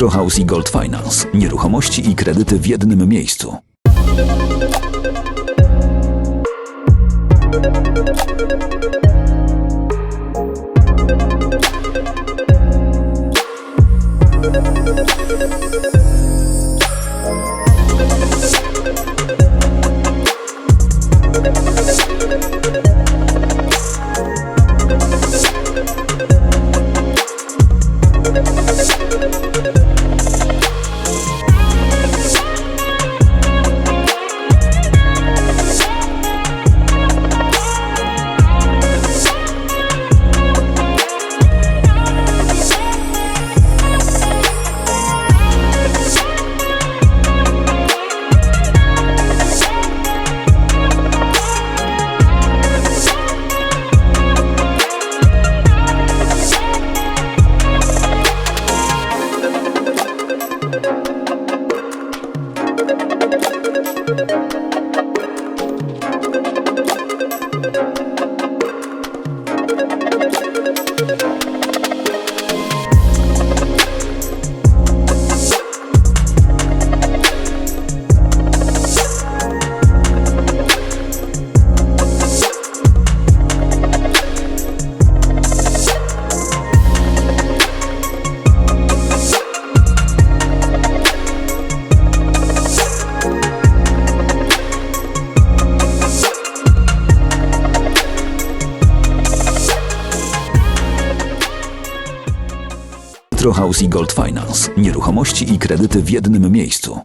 Metrohouse i Gold Finance. Nieruchomości i kredyty w jednym miejscu. thank you Metrohouse i Gold Finance. Nieruchomości i kredyty w jednym miejscu.